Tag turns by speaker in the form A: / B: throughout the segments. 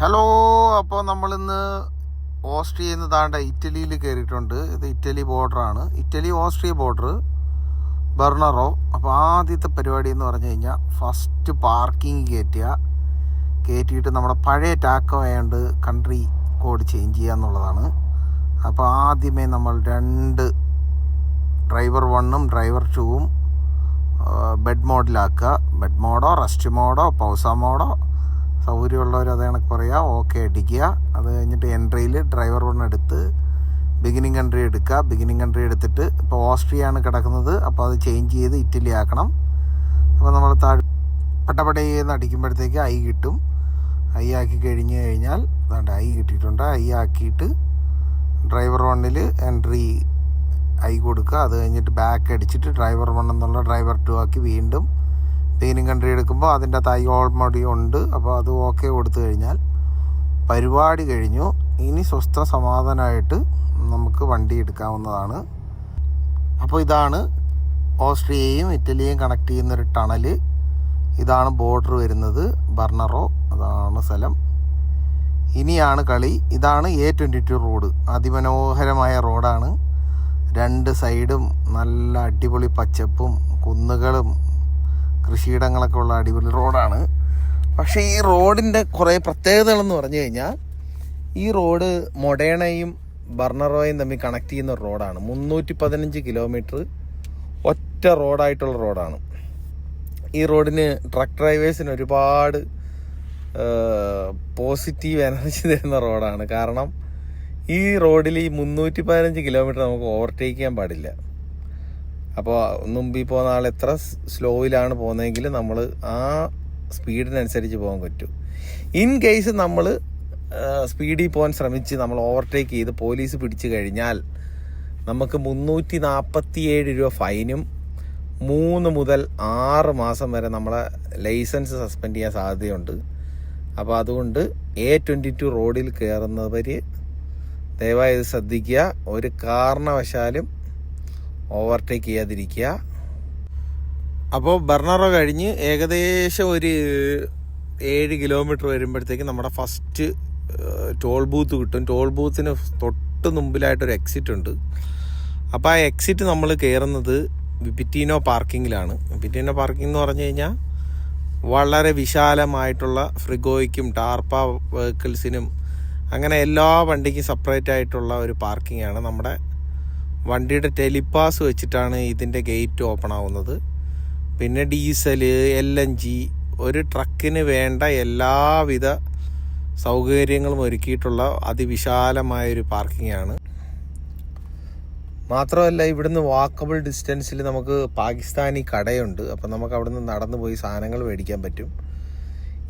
A: Hello അപ്പോൾ നമ്മളിന്ന് ഓസ്ട്രിയയിൽ നിന്ന് താണ്ട ഇറ്റലിയിൽ കയറിയിട്ടുണ്ട്. ഇത് Italy ബോർഡറാണ്. Italy Austria border Brennero. അപ്പോൾ ആദ്യത്തെ പരിപാടി എന്ന് പറഞ്ഞു കഴിഞ്ഞാൽ ഫസ്റ്റ് പാർക്കിംഗ് കയറ്റുക കയറ്റിയിട്ട് നമ്മുടെ പഴയ ടാക്കോ ആയതുകൊണ്ട് കൺട്രി കോഡ് ചേഞ്ച് ചെയ്യുക എന്നുള്ളതാണ്. അപ്പോൾ ആദ്യമേ നമ്മൾ രണ്ട് ഡ്രൈവർ വണ്ണും ഡ്രൈവർ ടൂവും ബെഡ് മോഡിലാക്കുക ബെഡ് മോഡോ റെസ്റ്റ് മോഡോ പൗസ മോഡോ സൗകര്യമുള്ളവർ അത് കണക്ക് പറയുക ഓക്കെ അടിക്കുക. അത് കഴിഞ്ഞിട്ട് എൻട്രിയിൽ ഡ്രൈവർ വൺ എടുത്ത് ബിഗിനിങ് കൺട്രി എടുക്കുക. ബിഗിനിങ് കൺട്രി എടുത്തിട്ട് ഇപ്പോൾ ഓസ്ട്രിയ ആണ് കിടക്കുന്നത്. അപ്പോൾ അത് ചേഞ്ച് ചെയ്ത് ഇറ്റലി ആക്കണം. അപ്പോൾ നമ്മൾ താഴെ പട്ടപ്പടയെന്ന് അടിക്കുമ്പോഴത്തേക്ക് ഐ കിട്ടും. ഐ ആക്കി കഴിഞ്ഞ് കഴിഞ്ഞാൽ അതാണ്ട് ഐ കിട്ടിയിട്ടുണ്ട്. ഐ ആക്കിയിട്ട് ഡ്രൈവർ വണ്ണിൽ എൻട്രി ഐ കൊടുക്കുക. അത് കഴിഞ്ഞിട്ട് ബാക്ക് അടിച്ചിട്ട് ഡ്രൈവർ വൺ എന്നുള്ള ഡ്രൈവർ ടു ആക്കി വീണ്ടും ബിഗിനിങ് കൺട്രി എടുക്കുമ്പോൾ അതിന്റെ ഐ ഓൾമോഡി ഉണ്ട്. അപ്പോൾ അത് ഓക്കെ കൊടുത്തു കഴിഞ്ഞാൽ പരിപാടി കഴിഞ്ഞു. ഇനി സ്വസ്ഥ സമാധാനമായിട്ട് നമുക്ക് വണ്ടി എടുക്കാവുന്നതാണ്. അപ്പോൾ ഇതാണ് ഓസ്ട്രിയയും ഇറ്റലിയും കണക്ട് ചെയ്യുന്നൊരു ടണൽ. ഇതാണ് ബോർഡർ വരുന്നത്. ബർണറോ അതാണ് സ്ഥലം. ഇനിയാണ് കളി. ഇതാണ് എ ട്വന്റി ടു റോഡ്. അതിമനോഹരമായ റോഡാണ്. രണ്ട് സൈഡും നല്ല അടിപൊളി പച്ചപ്പും കുന്നുകളും കൃഷിയിടങ്ങളൊക്കെ ഉള്ള അടിപൊളി റോഡാണ്. പക്ഷേ ഈ റോഡിന്റെ കുറേ പ്രത്യേകതകളെന്ന് പറഞ്ഞു കഴിഞ്ഞാൽ ഈ റോഡ് മൊഡേണയും ബർണറോയും തമ്മിൽ കണക്ട് ചെയ്യുന്ന ഒരു റോഡാണ്. മുന്നൂറ്റി പതിനഞ്ച് കിലോമീറ്റർ ഒറ്റ റോഡായിട്ടുള്ള റോഡാണ്. ഈ റോഡിന് ട്രക്ക് ഡ്രൈവേഴ്സിന് ഒരുപാട് പോസിറ്റീവ് എനർജി തരുന്ന റോഡാണ്. കാരണം ഈ റോഡിൽ ഈ മുന്നൂറ്റി പതിനഞ്ച് കിലോമീറ്റർ നമുക്ക് ഓവർടേക്ക് ചെയ്യാൻ പാടില്ല. അപ്പോൾ മുമ്പിൽ പോകുന്ന ആൾ എത്ര സ്ലോയിലാണ് പോകുന്നതെങ്കിൽ നമ്മൾ ആ സ്പീഡിനനുസരിച്ച് പോകാൻ പറ്റും. ഇൻ കേസ് നമ്മൾ സ്പീഡിൽ പോകാൻ ശ്രമിച്ച് നമ്മൾ ഓവർടേക്ക് ചെയ്ത് പോലീസ് പിടിച്ചു കഴിഞ്ഞാൽ നമുക്ക് മുന്നൂറ്റി നാൽപ്പത്തി ഏഴ് രൂപ ഫൈനും മൂന്ന് മുതൽ ആറ് മാസം വരെ നമ്മളെ ലൈസൻസ് സസ്പെൻഡ് ചെയ്യാൻ സാധ്യതയുണ്ട്. അപ്പോൾ അതുകൊണ്ട് എ ട്വന്റി ടു റോഡിൽ കയറുന്നവർ ദയവായി ഇത് ശ്രദ്ധിക്കുക. ഒരു കാരണവശാലും ഓവർടേക്ക് ചെയ്യാതിരിക്കുക. അപ്പോൾ ബർണറോ കഴിഞ്ഞ് ഏകദേശം ഒരു ഏഴ് കിലോമീറ്റർ വരുമ്പോഴത്തേക്ക് നമ്മുടെ ഫസ്റ്റ് ടോൾ ബൂത്ത് കിട്ടും. ടോൾ ബൂത്തിന് തൊട്ട് മുമ്പിലായിട്ടൊരു എക്സിറ്റ് ഉണ്ട്. അപ്പോൾ ആ എക്സിറ്റ് നമ്മൾ കയറുന്നത് വിപിറ്റീനോ പാർക്കിങ്ങിലാണ് വിപിറ്റീനോ പാർക്കിംഗ് എന്ന് പറഞ്ഞു കഴിഞ്ഞാൽ വളരെ വിശാലമായിട്ടുള്ള ഫ്രിഗോയ്ക്കും ടാർപ്പ വെഹിക്കിൾസിനും അങ്ങനെ എല്ലാ വണ്ടിക്കും സെപ്പറേറ്റ് ആയിട്ടുള്ള ഒരു പാർക്കിംഗ് ആണ് നമ്മുടെ വണ്ടിയുടെ ടെലിപ്പാസ് വെച്ചിട്ടാണ് ഇതിന്റെ ഗേറ്റ് ഓപ്പൺ ആവുന്നത്. പിന്നെ ഡീസൽ എൽ എൻ ജി ഒരു ട്രക്കിന് വേണ്ട എല്ലാവിധ സൗകര്യങ്ങളും ഒരുക്കിയിട്ടുള്ള അതിവിശാലമായൊരു പാർക്കിംഗ് ആണ് മാത്രമല്ല ഇവിടുന്ന് വാക്കബിൾ ഡിസ്റ്റൻസിൽ നമുക്ക് പാകിസ്ഥാനി കടയുണ്ട്. അപ്പം നമുക്ക് അവിടുന്ന് നടന്നു പോയി സാധനങ്ങൾ മേടിക്കാൻ പറ്റും.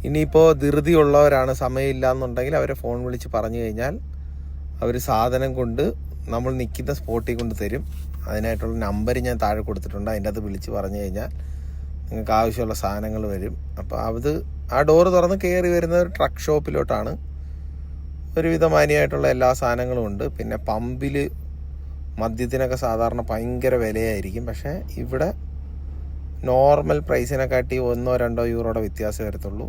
A: ഇനിയിപ്പോൾ ധൃതിയുള്ളവരാണ് സമയമില്ല എന്നുണ്ടെങ്കിൽ അവരെ ഫോൺ വിളിച്ച് പറഞ്ഞു കഴിഞ്ഞാൽ അവർ സാധനം കൊണ്ട് നമ്മൾ നിൽക്കുന്ന സ്പോട്ടിൽ കൊണ്ട് തരും. അതിനായിട്ടുള്ള നമ്പർ ഞാൻ താഴെ കൊടുത്തിട്ടുണ്ട്. അതിന്റെ അത് വിളിച്ച് പറഞ്ഞു കഴിഞ്ഞാൽ നിങ്ങൾക്ക് ആവശ്യമുള്ള സാധനങ്ങൾ വരും. അപ്പോൾ അത് ആ ഡോറ് തുറന്ന് കയറി വരുന്ന ഒരു ട്രക്ക് ഷോപ്പിലോട്ടാണ് ഒരുവിധ മാന്യമായിട്ടുള്ള എല്ലാ സാധനങ്ങളും ഉണ്ട്. പിന്നെ പമ്പിൽ മദ്യത്തിനൊക്കെ സാധാരണ ഭയങ്കര വിലയായിരിക്കും. പക്ഷേ ഇവിടെ നോർമൽ പ്രൈസിനെക്കാട്ടി ഒന്നോ രണ്ടോ യൂറോയുടെ വ്യത്യാസം വരത്തുള്ളൂ.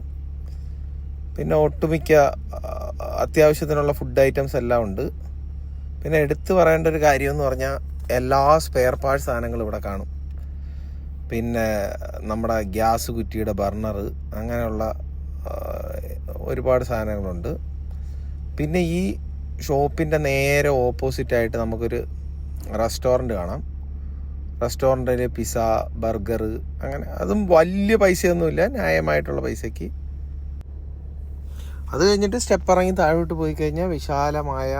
A: പിന്നെ ഒട്ടുമിക്ക അത്യാവശ്യത്തിനുള്ള ഫുഡ് ഐറ്റംസ് എല്ലാം ഉണ്ട്. പിന്നെ എടുത്തു പറയേണ്ട ഒരു കാര്യം എന്ന് പറഞ്ഞാൽ എല്ലാ സ്പെയർ പാർട്സ് സാധനങ്ങളും ഇവിടെ കാണും. പിന്നെ നമ്മുടെ ഗ്യാസ് കുറ്റിയുടെ ബർണർ അങ്ങനെയുള്ള ഒരുപാട് സാധനങ്ങളുണ്ട്. പിന്നെ ഈ ഷോപ്പിന്റെ നേരെ ഓപ്പോസിറ്റായിട്ട് നമുക്കൊരു റെസ്റ്റോറന്റ് കാണാം. റെസ്റ്റോറന്റിൽ പിസ ബർഗർ അങ്ങനെ അതും വലിയ പൈസയൊന്നുമില്ല ന്യായമായിട്ടുള്ള പൈസയ്ക്ക് അത് കഴിഞ്ഞിട്ട് സ്റ്റെപ്പ് ഇറങ്ങി താഴോട്ട് പോയി കഴിഞ്ഞാൽ വിശാലമായ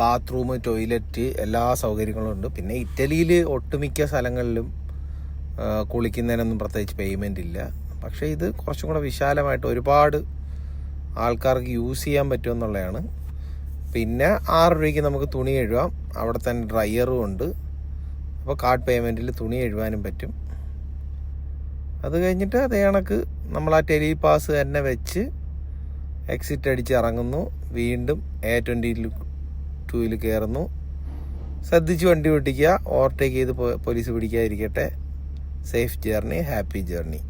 A: ബാത്റൂം ടോയ്ലറ്റ് എല്ലാ സൗകര്യങ്ങളും ഉണ്ട്. പിന്നെ ഇറ്റലിയിൽ ഒട്ടുമിക്ക സ്ഥലങ്ങളിലും കുളിക്കുന്നതിനൊന്നും പ്രത്യേകിച്ച് പേയ്മെന്റ് ഇല്ല. പക്ഷേ ഇത് കുറച്ചും കൂടെ വിശാലമായിട്ട് ഒരുപാട് ആൾക്കാർക്ക് യൂസ് ചെയ്യാൻ പറ്റുമെന്നുള്ളതാണ് പിന്നെ ആറ് രൂപയ്ക്ക് നമുക്ക് തുണി എഴുതാം. അവിടെ തന്നെ ഡ്രയറും ഉണ്ട്. അപ്പോൾ കാർഡ് പേയ്മെന്റിൽ തുണി എഴുതാനും പറ്റും. അത് കഴിഞ്ഞിട്ട് അതേ കണക്ക് നമ്മൾ ആ ടെലിപാസ് തന്നെ വെച്ച് എക്സിറ്റ് അടിച്ച് ഇറങ്ങുന്നു. വീണ്ടും എ ട്വന്റി ടൂവിൽ കയറുന്നു ശ്രദ്ധിച്ച് വണ്ടി ഓട്ടിക്കുക ഓവർടേക്ക് ചെയ്ത് police പിടിക്കാതിരിക്കട്ടെ. Safe journey happy journey